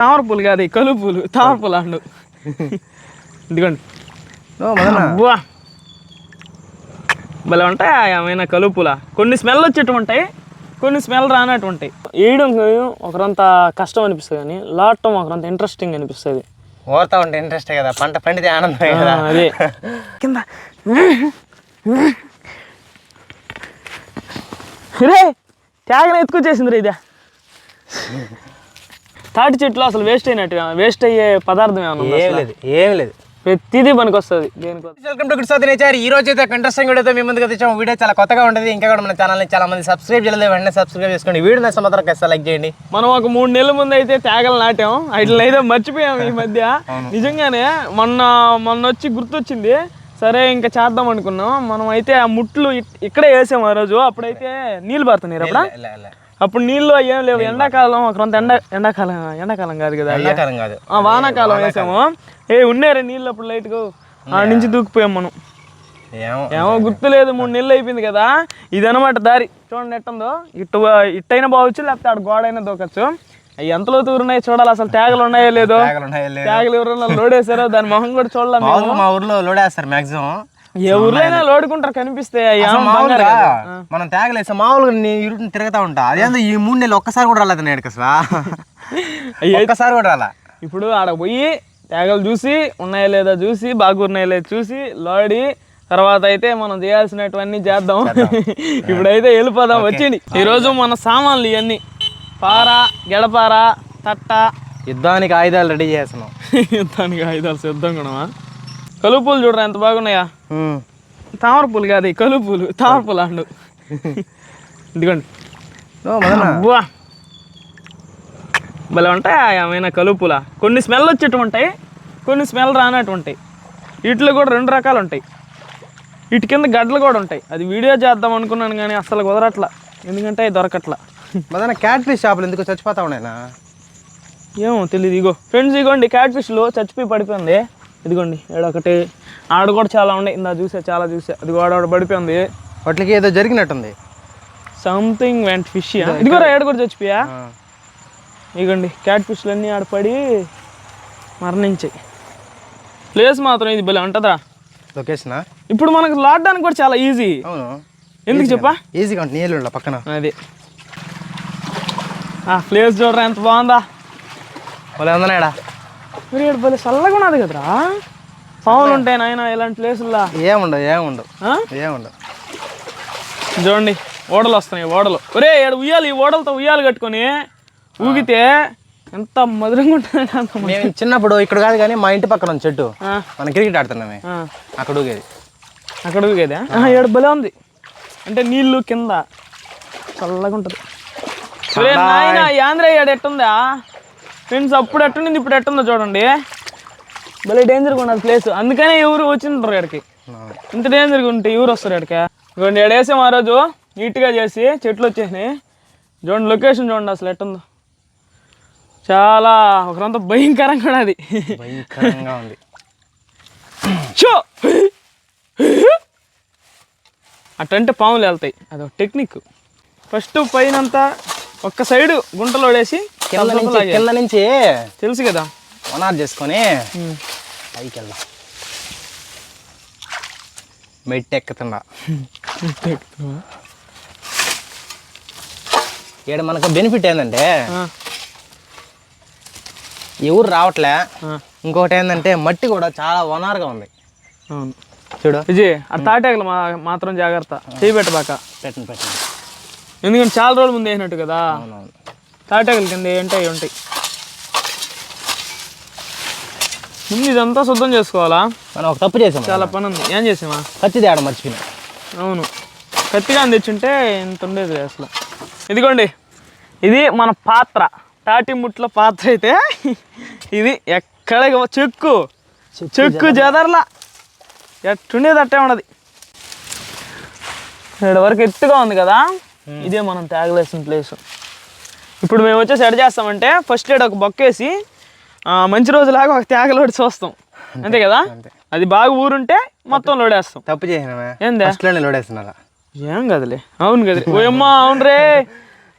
తామర పూలు కాదు కలుపు పూలు తామర పూలు అండు ఇదిగోండి భలే ఉంటాయి ఏమైనా కలుపుల? కొన్ని స్మెల్ వచ్చేట్టు ఉంటాయి కొన్ని స్మెల్ రానట్టు ఉంటాయి వేయడం ఒకరంత కష్టం అనిపిస్తుంది కానీ లాడటం ఒకరంత ఇంట్రెస్టింగ్ అనిపిస్తుంది. ఓడతా ఉంటే ఇంట్రెస్ట్ కదా పంట పండితే ఆనందమే కదా. అదే. కింద. రే త్యాగన ఎత్తుకొచ్చేసింది రే ఇదే. తాటి చెట్లు అసలు వేస్ట్ అయినట్టుగా వేస్ట్ అయ్యే పదార్థం ఏమన్నా ఏం? లేదు ఏం లేదు. ప్రతిదీ పనికి వస్తుంది వెల్కమ్ టు గుడ్ నేచర్ ఈ రోజు అయితే కంటెస్టింగ్ వీడియోతో మీ ముందుకు తెచ్చాము వీడియో చాలా కొత్తగా ఉంటుంది ఇంకా కూడా మన ఛానల్ని చాలా మంది సబ్స్క్రైబ్ చేయలేదు. వెంటనే సబ్స్క్రైబ్ చేసుకోండి. వీడియో నచ్చ మాత్రం ఖచ్చితంగా లైక్ చేయండి. మనం ఒక మూడు నెలల ముందు అయితే తేగలు నాటాం. వాటిని అయితే మర్చిపోయాం ఈ మధ్య. నిజంగానే మొన్న మొన్న వచ్చి గుర్తొచ్చింది. సరే ఇంకా చేద్దాం అనుకున్నాం. మనం అయితే ఆ ముట్లు ఇక్కడే వేసాం ఆ రోజు. అప్పుడైతే నీళ్ళు పడుతున్నాయి అప్పుడు. అప్పుడు నీళ్ళు ఏం లేవు. ఎండాకాలం ఒక కొంత ఎండ ఎండాకాలం ఎండాకాలం కాదు కదా. ఎండాకాలం కాదు. ఆ వానాకాలం వేసాము. ఏ ఉన్నారే నీళ్ళు అప్పుడు లైట్గా ఆ నుంచి దూకిపోయాం మనం. ఏమో. ఏమో గుర్తులేదు మూడు నెలలు అయిపోయింది కదా. ఇదనమాట దారి. చూడండి ఎట్టుందో. ఇటు ఇట్టైనా బావచ్చు లేకపోతే ఆడ గోడ అయినా దూకచ్చు. అవి ఎంతలో తూరున్నాయి చూడాలి అసలు ట్యాగులు ఉన్నాయో లేదో. బ్యాగులు ఉన్నాయో లేదో. ట్యాగులు ఎవరైనా లోడ్ వేసారో దాని మొహం కూడా మామూలుగా మా ఊర్లో లోడ్ వేస్తారు మాక్సిమం. అయినా లోడుకుంటారు కనిపిస్తే మామూలుగా మనం తేగలేసాం మామూలుగా నీ ఇరుకుని తిరుగుతా ఉంటా. అదేందో ఈ మూడు నెలలు ఒక్కసారి కూడా రాలేదు నేను అసలు. ఒక్కసారి కూడా రాలా. ఇప్పుడు ఆడ పోయి ట్యాగులు చూసి ఉన్నాయో లేదో చూసి బాగున్నాయో లేదో చూసి లోడి తర్వాత అయితే మనం చేయాల్సినటువన్నీ చేద్దాం. ఇప్పుడైతే వెళ్ళిపోదాం వచ్చింది. ఈరోజు మన సామాన్లు ఇవన్నీ. పార గెడపార తట్ట. యుద్ధానికి ఆయుధాలు రెడీ చేస్తున్నాం. దానికి ఆయుధాలు సిద్ధం కూడా కలుపు పూలు చూడరా ఎంత బాగున్నాయా? తామర పూలు కాదు కలుపు పూలు. తామర పూలు అండు. ఇదిగోండి. అబ్బా. భలే ఉంటాయి ఏమైనా కలుపుల కొన్ని స్మెల్ వచ్చేట్టు ఉంటాయి కొన్ని స్మెల్ రానట్టు ఉంటాయి. వీటిలో కూడా రెండు రకాలు ఉంటాయి. వీటి కింద గడ్డలు కూడా ఉంటాయి. అది వీడియో చేద్దాం అనుకున్నాను కానీ అసలు కుదరట్లా. ఎందుకంటే అవి దొరకట్లా. మదన క్యాట్ ఫిష్ షాపులు ఎందుకు చచ్చిపోతా ఉన్నాయినా? ఏమో తెలియదు ఇగో. ఫ్రెండ్స్ ఇగోండి క్యాట్ ఫిష్లో చచ్చిపోయి పడిపోయింది. ఇదిగోండి ఏడొకటి. ఆడ కూడా చాలా ఉన్నాయి. ఇందా చూసా చాలా చూసా. అది కూడా ఆడ పడిపోయింది వాటికి ఏదో జరిగినట్టుంది. సంథింగ్ వెంట్ ఫిష్ ఇదిగోరా ఏడ కూడా చచ్చిపోయా? ఇగోండి క్యాట్ ఫిష్లు అన్నీ ఆడ పడి మరణించాయి. ప్లేస్ మాత్రం ఇది భలే ఉంటుందా లొకేషనా? ఇప్పుడు మనకు లాడడానికి కూడా చాలా ఈజీ. అవును. ఎందుకు చెప్పా? ఈజీగా ఉంటుంది నీళ్ళు పక్కన. అది. ఆ ప్లేస్ చూడరా ఎంత బాగుందా? వాళ్ళు ఉందన్నాడా మీరు భలే చల్లగా ఉన్నది కదరా? పావులు ఉంటాయి నాయన ఇలాంటి ప్లేసుల్లో? ఏముండవు ఏముండవు? ఏముండవు. చూడండి ఓడలు వస్తున్నాయి ఓడలు. ఒరే ఈడ ఉయ్యాలి ఈ ఓడలతో ఉయ్యాలు కట్టుకొని ఊగితే ఎంత మధురంగా ఉంటుంది మేము చిన్నప్పుడు ఇక్కడ కాదు కానీ మా ఇంటి పక్కన ఉంది చెట్టు. మనం క్రికెట్ ఆడుతున్నామే. అక్కడ ఊగేది. అక్కడ ఊగేదా? ఏడు భలే ఉంది. అంటే నీళ్ళు కింద చల్లగా ఉంటుంది. నాయన ఆంధ్ర ఏడు ఎట్టుందా? ఫ్రెండ్స్ అప్పుడు ఎట్టుండింది ఇప్పుడు ఎట్టుందో చూడండి. భలే డేంజర్గా ఉన్నది ప్లేస్ అందుకనే ఎవరు వచ్చింటారు ఇక్కడికి? ఇంత డేంజర్గా ఉంటే ఎవరు వస్తారు ఇక్కడికి? ఇదిగోండి ఏడేసాం ఆ రోజు. నీట్గా చేసి చెట్లు వచ్చేసినాయి. చూడండి లొకేషన్ చూడండి అసలు ఎట్టుందో. చాలా ఒకరంతా భయంకరంగా ఉన్నది. భయంకరంగా ఉంది. అటంటే పాములు వెళ్తాయి. అదొక టెక్నిక్ ఫస్ట్ పైనంతా ఒక్క సైడు గుంటలో వేసి కింద నుంచి. తెలుసు కదా? వనాలు చేసుకొని పైకి వెళ్దాం మెట్టు ఎక్కుతుండా ఇక్కడ మనకు బెనిఫిట్ ఏంటంటే ఎవరు రావట్లే. ఇంకొకటి ఏంటంటే మట్టి కూడా చాలా వనారుగా ఉంది. చూడు. విజయ్ ఆ తాటాకులు మా మాత్రం జాగ్రత్త. చేయబెట్టబాక పెట్టండి పెట్టండి ఎందుకంటే చాలా రోజుల ముందు వేసినట్టు కదా. తాటాకుల కింద ఏంటాయి ఉంటాయి. ముందు ఇదంతా శుద్ధం చేసుకోవాలా? మనం ఒక తప్పు చేసాం చాలా పని ఉంది ఏం చేసామా కత్తి తేడా మర్చిపోయినా. అవును. కత్తిగా తెచ్చుంటే ఇంత ఉండేది అసలు. ఇదిగోండి. ఇది మన పాత్ర. తాటి ముట్ల పాత్ర అయితే ఇది ఎక్కడ చెక్కు. చెక్కు జదర్లా. ఎట్టుండేది అట్టే ఉండదు ఇక్కడ వరకు ఎత్తుగా ఉంది కదా? ఇదే మనం తేగలేసిన ప్లేస్ ఇప్పుడు మేము వచ్చేసి ఎడ చేస్తామంటే ఫస్ట్ ఎడ్ ఒక బొక్కేసి మంచి రోజులాగా ఒక తేగలోడి చూస్తాం. అంతే కదా? అది బాగా ఊరుంటే మొత్తం లోడేస్తాం. తప్పు చేసినామే ఏందా? లోడేస్తున్నా ఏం కదలే? అవును కదలే. ఓయమ్మా అవును రే.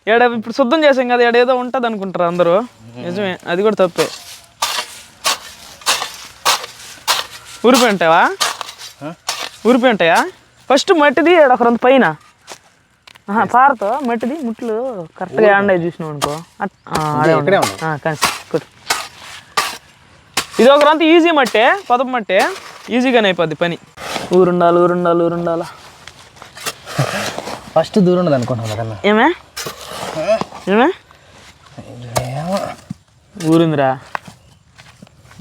ఏడ ఇప్పుడు శుద్ధం చేసాం కదా ఏడ ఏదో ఉంటుంది అనుకుంటారు అందరూ. నిజమే అది కూడా తప్పే. ఊరిపోయి ఉంటావా? ఊరిపోయి ఉంటాయా? ఫస్ట్ మట్టిది ఒక రెండు పైన. పారతో మట్టిది ముట్లు కరెక్ట్గా అయ్యి చూసినావు అనుకో. ఆడే కానీ కొట్టు. ఇది ఒక రంత ఈజీ మట్టే పొదపు మట్టే ఈజీగానే అయిపోద్ది పని. ఊరుండాలి ఊరుండాలి ఊరుండాలా. ఫస్ట్ దూరం ఉండదు అనుకుంటున్నాను కదన్నా ఏమే? ఏమే? ఊరిందిరా.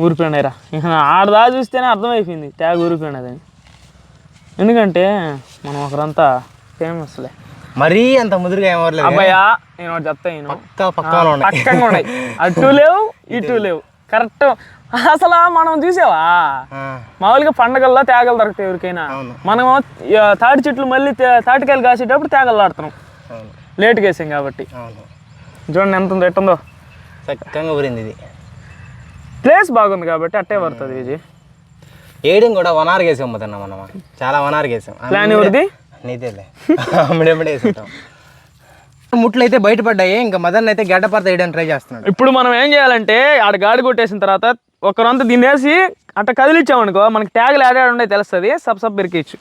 ఊరిపోయినాయిరా ఇక ఆడదా చూస్తేనే అర్థమైపోయింది. ట్యాగ్ ఊరిపోయినదని ఎందుకంటే మనం ఒకరంతా ఫేమస్లే మరీ అంత ముదురుగా ఏమవలేదు అబ్బాయా నేను చెప్తా నేను పక్క ఉన్నాయి. అటు లేవు ఇటు లేవు. కరెక్ట్ అసలు మనం చూసావా? మామూలుగా పండగల్లో తేగలు దొరుకుతాయి ఎవరికైనా. మనం తాటి చెట్లు మళ్ళీ తాటికాయలు కాసేటప్పుడు తేగలు ఆడుతున్నాం లేట్గా వేసాం కాబట్టి. చూడండి ఎంత ఉందో ఎట్టుందో. చక్కగా ఊరింది ఇది. ప్లేస్ బాగుంది కాబట్టి అట్టే పడుతుంది విజయ్. ఏడింగ్ కూడా వన్ అవర్ వేసాం మొదన్న మనం. చాలా వన్ అవర్ వేసాం. ప్లాన్ ఎవరిది? నీదేలే. అమ్మడమ్మడే వేసుకుంటాం. ముట్లు అయితే బయటపడ్డాయి ఇంకా మదన్ అయితే గడ్డపరత వేయడానికి ట్రై చేస్తున్నాడు. ఇప్పుడు మనం ఏం చేయాలంటే ఆడ గాడి కొట్టేసిన తర్వాత ఒకరంతా తినేసి అట్ట కదిలిచ్చామనుకో మనకి ట్యాగులు ఆడాడు ఉండే తెలుస్తుంది. సబ్ సబ్ పెరికిచ్చు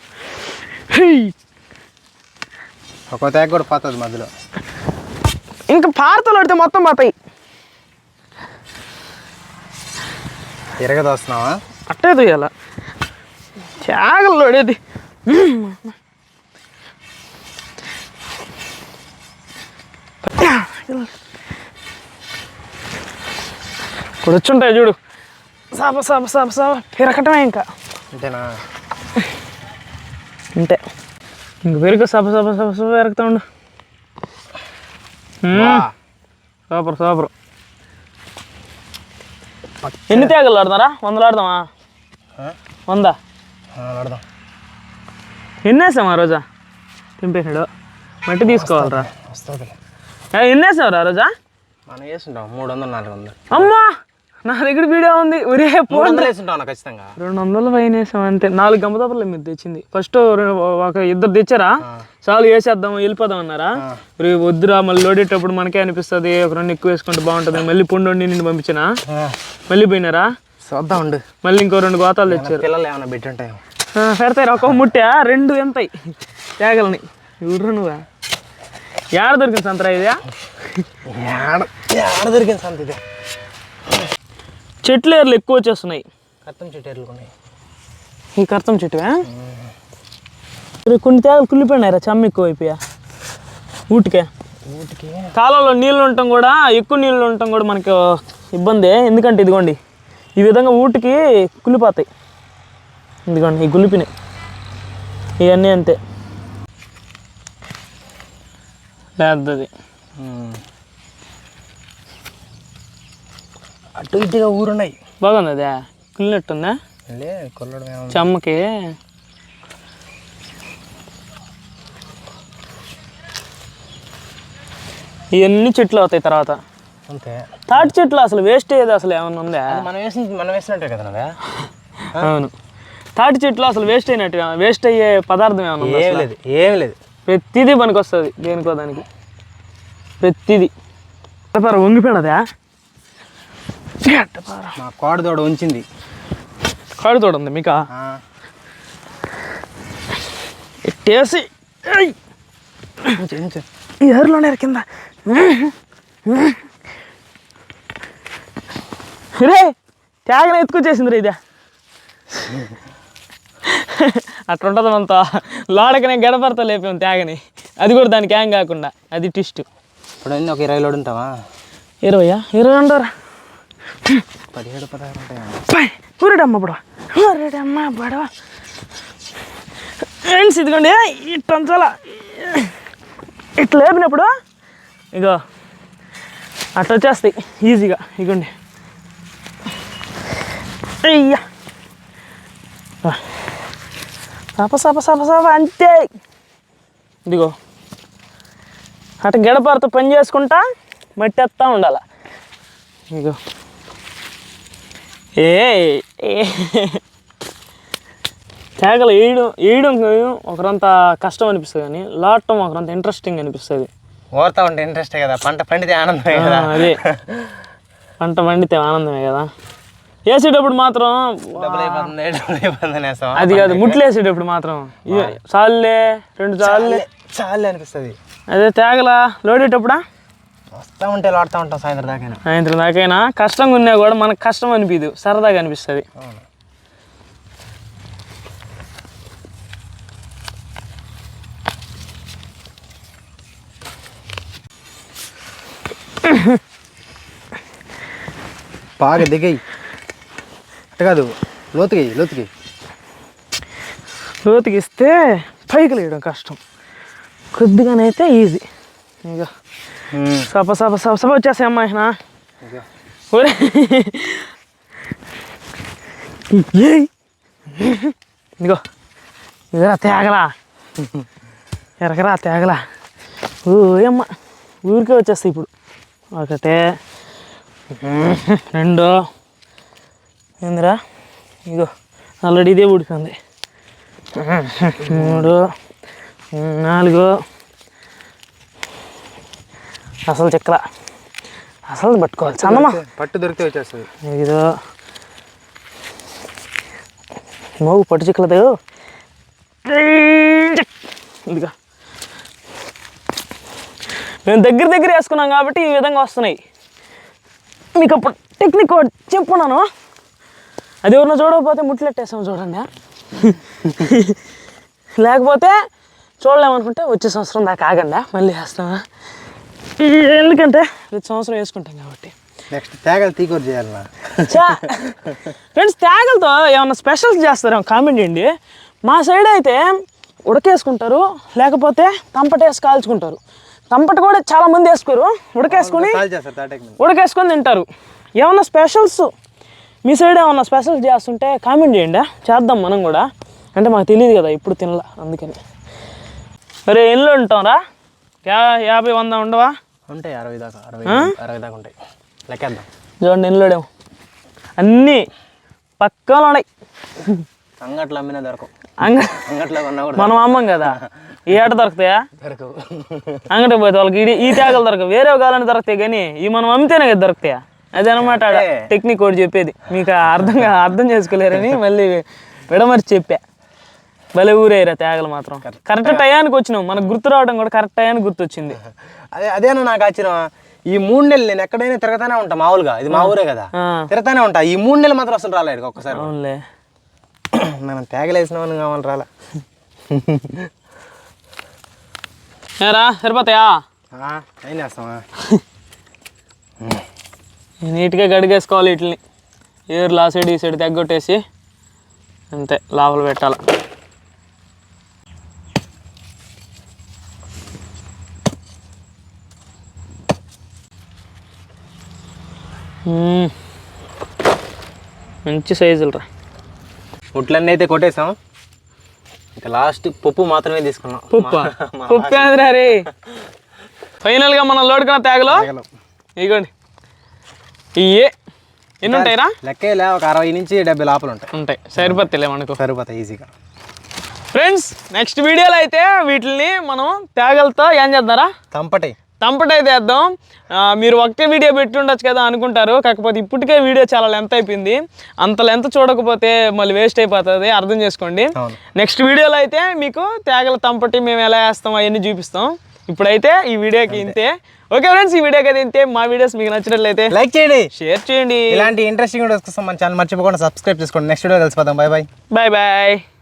ఒక తేగ కూడా పోతుంది మధ్యలో. ఇంకా పారతలు ఆడితే మొత్తం పోతాయి. తిరగదోస్తున్నావా అట్టే తోయాల ట్యాగులు ఇప్పుడు వచ్చుంటాయి చూడు. సాప సాప సాప సాప పెరగటమే ఇంకా. అంతేనా? అంతే ఇంక పెరుగు సప సప సప సప పెరుగుతా ఉండు. Super super. ఎన్ని తేగలు ఆడుతున్నారా వందలు ఆడదామా? వంద? ఆ, నడదాం ఎన్ని వేసాం ఆ రోజా? తింపేసాడు మట్టి తీసుకోవాలరా. ఎన్ని వేసావు రా రోజా? మనం వేసుంటాం. మూడు వందలు నాలుగు వందలు. అమ్మా! నా దగ్గర వీడియో ఉంది. ఒరే ఖచ్చితంగా? రెండు వందలు పైన వేసాం అంతే. నాలుగు గంపదపలు మీరు తెచ్చింది. ఫస్ట్ ఒక ఇద్దరు తెచ్చారా? చాలు వేసేద్దాం వెళ్ళిపోదాం అన్నారా? రే వద్దురా మళ్ళీ లోడేటప్పుడు మనకే అనిపిస్తుంది. ఒక రెండు ఎక్కువ వేసుకుంటే బాగుంటుంది. మళ్ళీ పొండు నిన్ను పంపించినా? మళ్ళీ పోయినారా? చూద్దాం ఉండు. మళ్ళీ ఇంకో రెండు గోతాలు తెచ్చారు. పిల్లలు ఏమైనా పెట్టి ఉంటాయో ఆ, పెడతాయి ఒక ముట్టా. రెండు ఎంతాయి తేగలని. చూడరు నువ్వా? ఏడ దొరికింది సంతరా ఇది? ఏడ దొరికింది సంత ఇది? చెట్లు ఏర్లు ఎక్కువ వచ్చేస్తున్నాయి. కత్తం చెట్టు ఉన్నాయి. ఈ కర్తం చెట్టువా? కొన్ని తేగలు కుళ్ళిపోయినాయిరా చమ్మ ఎక్కువ అయిపోయా ఊటికే. వీటికి కాలంలో నీళ్ళు ఉండటం కూడా ఎక్కువ నీళ్ళు ఉండటం కూడా మనకు ఇబ్బంది. ఎందుకంటే ఇదిగోండి ఈ విధంగా ఊటికి కుళ్ళిపోతాయి. ఇదిగోండి ఈ గులిపినాయి ఇవన్నీ అంతే. లేదది అటు ఇటుగా ఊరున్నాయి. బాగుంది అదే కుళ్ళినట్టుందా? లే కొల్లడం చెమ్మకి. ఇవన్నీ చెట్లు అవుతాయి తర్వాత. అంతే. తాటి చెట్లు అసలు వేస్ట్ అయ్యేది అసలు ఏమన్నా ఉందా? మనం వేసిన మనం వేసినట్టే కదా? అవును. తాటి చెట్లు అసలు వేస్ట్ అయినట్టు వేస్ట్ అయ్యే పదార్థం ఏమన్నా ఏం? లేదు ఏం లేదు. ప్రతిదీ పనికి వస్తుంది దేనికో దానికి. ప్రతిదీ. వంగిపోయినదా? మా కోడ తోడ ఉంచింది. కాడు తోడుంది మీకు? ఆ, ఎట్టేసి ఎరులోనే కింద రే త్యాగన ఎత్తుకొచ్చేసింది రే ఇదే. అట్లా ఉంటుంది మనతో లోడకనే గడపడతా లేపాం త్యాగని అది కూడా దానికి ఏం కాకుండా. అది టిస్ట్ ఇప్పుడు ఒక ఇరవై లోడు ఉంటావా? ఇరవయ్యా ఇరవై ఉండరా పదిహేడు పదహారు ఉంటాయి? ఊరడమ్మ బడవ. ఊరడమ్మ బడవ. ఫ్రెండ్స్ ఇదిగోండి ఇట్టంచాల ఇట్లా లేపినప్పుడు ఇగో అట్లా వచ్చేస్తాయి ఈజీగా. ఇగోండి. అయ్యా. సప సప సప సప అంతే ఇదిగో. అటు గడపరతో పని చేసుకుంటా మట్టి ఎత్తా ఉండాల. ఇగో. ఏ. తేగలు వేయడం వేయడం ఒకరంత కష్టం అనిపిస్తుంది కానీ లాడటం ఒకరంత ఇంట్రెస్టింగ్ అనిపిస్తుంది. ఓరుతా ఉంటే ఇంట్రెస్టే కదా పంట పండితే ఆనందమే కదా. అదే. పంట పండితే ఆనందమే కదా. వేసేటప్పుడు మాత్రం అది కాదు ముట్లు వేసేటప్పుడు మాత్రం. చాలులే రెండు చాలులే. చాలు అనిపిస్తుంది. అదే తేగలా లోడేటప్పుడా? వస్తా ఉంటే లాడుతూ ఉంటాం సాయంత్రం దాకా సాయంత్రం దాకైనా? కష్టంగా ఉన్నా కూడా మనకు కష్టం అనిపించదు సరదాగా అనిపిస్తుంది. అవును. బాగా దిగాయి. అట్ట కాదు లోతుకి లోతుకి. లోతుకి ఇస్తే పైకి లేయడం కష్టం. కొద్దిగానైతే ఈజీ. ఇక సప సప సప సప వచ్చేసాయి అమ్మాయినా ఒరే ఏయ్. ఇదిగో ఇదిరా తేగలా ఎరగరా తేగలా ఓ అమ్మ ఊరికే వచ్చేస్తాయి ఇప్పుడు ఒకటే రెండో ఏందిరా ఇగో ఆల్రెడీ ఇదే ఉడికింది మూడు నాలుగు అసలు చెక్కల. అసలు పట్టుకోవాలి. చందమా పట్టు దొరికితే వచ్చేస్తుంది. ఇదో మోగు పట్టు చిక్కలదు ఇదిగా. మేము దగ్గర దగ్గర వేసుకున్నాం కాబట్టి ఈ విధంగా వస్తున్నాయి. మీకు అప్పుడు టెక్నిక్ చెప్పున్నాను. అది ఎవరినో చూడకపోతే ముట్లెట్టేసాము చూడండి. లేకపోతే చూడలేమనుకుంటే వచ్చే సంవత్సరం దాకా ఆగండి. మళ్ళీ వేస్తామా ఎందుకంటే ప్రతి సంవత్సరం వేసుకుంటాం కాబట్టి. నెక్స్ట్ తేగలు తీకూర చేయాలన్నా ఫ్రెండ్స్ తేగలతో ఏమన్నా స్పెషల్స్ చేస్తారేమో కామెంట్ చేయండి. మా సైడ్ అయితే ఉడకేసుకుంటారు లేకపోతే తంపటేసి కాల్చుకుంటారు. తంపట కూడా చాలా మంది వేసుకోరు. ఉడకేసుకొని ఉడకేసుకొని తింటారు. ఏమన్నా స్పెషల్స్? మీ సైడ్ ఏమన్నా స్పెషల్స్ చేస్తుంటే కామెంట్ చేయండి. చేద్దాం మనం కూడా. అంటే మాకు తెలియదు కదా ఇప్పుడు తినలా అందుకని. అరే ఎన్ని ఉంటాం రా. యాభై వంద ఉండవా? ఉంటాయి అరవై దాకా అరవై అరవై దాకా ఉంటాయి. లెక్కేద్దాం. చూడండి ఎన్లోడేమో అన్నీ పక్కన ఉన్నాయి. అంగట్లో అమ్మినా దొరకవు. అంగ అంగట్లో మనం అమ్మం కదా? ఈ ఆట దొరుకుతాయా? దొరకవు. అంగడికి పోతే వాళ్ళకి ఈ- తేగలు దొరకవు. వేరే కావాలని దొరుకుతాయి కానీ ఈ మనం అమ్మితేనే కదా దొరుకుతాయా? అదనమాట టెక్నిక్ ఒకటి చెప్పేది. మీకు అర్థం కా- అర్థం చేసుకోలేరని మళ్ళీ విడమర్చి చెప్పా. భలే ఊరేరా తేగలు మాత్రం. కరెక్ట్ టయానికి వచ్చినాం. మనకు గుర్తు రావడం కూడా కరెక్ట్ టయానికి గుర్తు వచ్చింది అదే అదేనా నాకు ఆశ్చర్యం. ఈ మూడు నెలలు నేను ఎక్కడైనా తిరగతానే ఉంటా మామూలుగా. ఇది మా ఊరే కదా. తిరగతానే ఉంటా. ఈ మూడు నెలలు మాత్రం అసలు రాలేదు ఒక్కసారి. అవునులే. మనం తేగలేసినామని కావాలి రాలా. ఏరా సరిపోతాయా? ఏం చేస్తామా నీట్గా గడిగేసుకోవాలి వీటిని ఏరు ఆ సైడ్ ఈ సైడ్ తగ్గొట్టేసి అంతే లోపల పెట్టాలి. మంచి సైజులు రా ఉట్లన్నీ అయితే కొట్టేసాం. ఇంకా లాస్ట్ పప్పు మాత్రమే తీసుకున్నాం. పుప్ప? పుప్ప రే. ఫైనల్గా మనం లోడుకున్న తేగలో తేగలు. ఇగోండి. ఇయ్యే ఎన్ని ఉంటాయిరా లెక్కేలే ఒక అరవై నుంచి డెబ్బై లోపల ఉంటాయి. ఉంటాయి. సరిపోతాయిలే మనకు. సరిపోతాయి ఈజీగా ఫ్రెండ్స్ నెక్స్ట్ వీడియోలో అయితే వీటిని మనం తేగలతో ఏం చేద్దారా? తంపటి. తంపటైతే వేద్దాం మీరు ఒకటే వీడియో పెట్టి ఉండొచ్చు కదా అనుకుంటారు. కాకపోతే ఇప్పటికే వీడియో చాలా లెంత్ అయిపోయింది. అంత లెంత్ చూడకపోతే మళ్ళీ వేస్ట్ అయిపోతుంది. అర్థం చేసుకోండి. నెక్స్ట్ వీడియోలో అయితే మీకు తేగల తంపటి మేము ఎలా వేస్తాం అవన్నీ చూపిస్తాం. ఇప్పుడైతే ఈ వీడియోకి ఇంతే. ఓకే ఫ్రెండ్స్ ఈ వీడియోకి అయితే ఇంతే. మా వీడియోస్ మీకు నచ్చినట్లయితే లైక్ చేయండి. షేర్ చేయండి. ఇలాంటి ఇంట్రెస్టింగ్ వీడియోస్ కోసం మన ఛానల్ మర్చిపోకుండా సబ్స్క్రైబ్ చేసుకోండి. Next video కలిసిపోదాం. Bye bye bye bye